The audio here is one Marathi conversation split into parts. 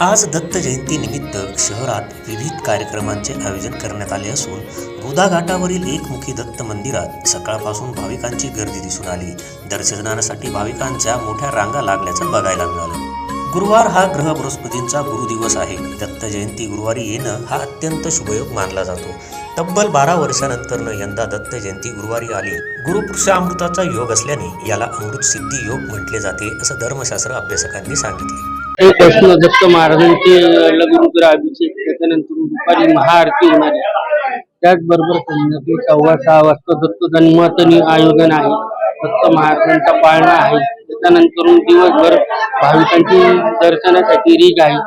आज दत्त जयंती निमित्त शहरात विविध कार्यक्रमांचे आयोजन करण्यात आले असून गोदा घाटावरील एकमुखी दत्त मंदिरात सकाळपासून भाविकांची गर्दी दिसून आली. दर्शनासाठी भाविकांच्या मोठ्या रांगा लागल्याचं बघायला मिळालं. गुरुवार हा ग्रह बृहस्पतींचा गुरुदिवस आहे. दत्त जयंती गुरुवारी येणं हा अत्यंत शुभयोग मानला जातो. तब्बल बारा वर्षानंतरनं यंदा दत्त जयंती गुरुवारी आली. गुरुपुरुषामृताचा योग असल्याने याला अमृत सिद्धी योग म्हटले जाते असं धर्मशास्त्र अभ्यासकांनी सांगितले. कृष्ण दत्त महाराजांचे लघुरुद्र अभिषेक त्याच्यानंतर दुपारी महाआरती होणार. आहे त्याचबरोबर संध्याकाळी सव्वा सहा वाजता दत्त जन्मतनी आयोजन आहे. दत्त महाराजांचा पाळणा आहे. त्याच्यानंतर दिवसभर भाविकांची दर्शनासाठी रीग आहे.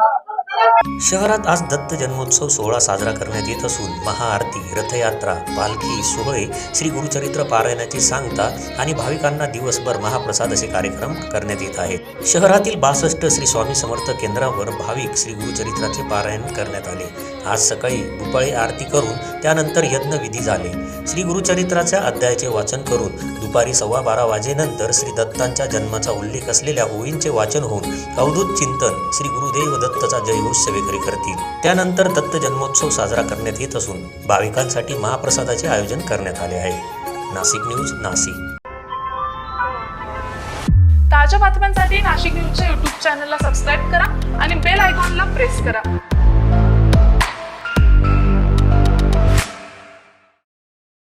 शहरात आज दत्त जन्मोत्सव सोहळा साजरा करण्यात येत असून महाआरती रथयात्रा पालखी सोहळे श्री गुरुचरित्र पारायणाची सांगता आणि भाविकांना दिवसभर महाप्रसाद असे कार्यक्रम करण्यात येत आहेत. शहरातील बासष्ट श्री स्वामी समर्थ केंद्रावर भाविक श्री गुरुचरित्राचे पारायण करण्यात आले. आज सकाळी दुपारी आरती करून त्यानंतर यज्ञविधी झाले. श्री गुरुचरित्राच्या अध्यायाचे वाचन करून दुपारी सव्वा बारा वाजेनंतर श्री दत्तांच्या जन्माचा उल्लेख असलेल्या ओळींचे वाचन होऊन अवधूत चिंतन श्री गुरुदेव दत्तचा जयघोष सेवेकरी करतील. त्यानंतर दत्त जन्मोत्सव साजरा करण्यात येत असून भाविकांसाठी महाप्रसादाचे आयोजन करण्यात आले आहे. नाशिक न्यूज नाशिक. ताज्या बातम्यांसाठी नाशिक न्यूजच्या यूट्यूब चॅनलला सबस्क्राईब करा आणि बेल आयकॉनला प्रेस करा.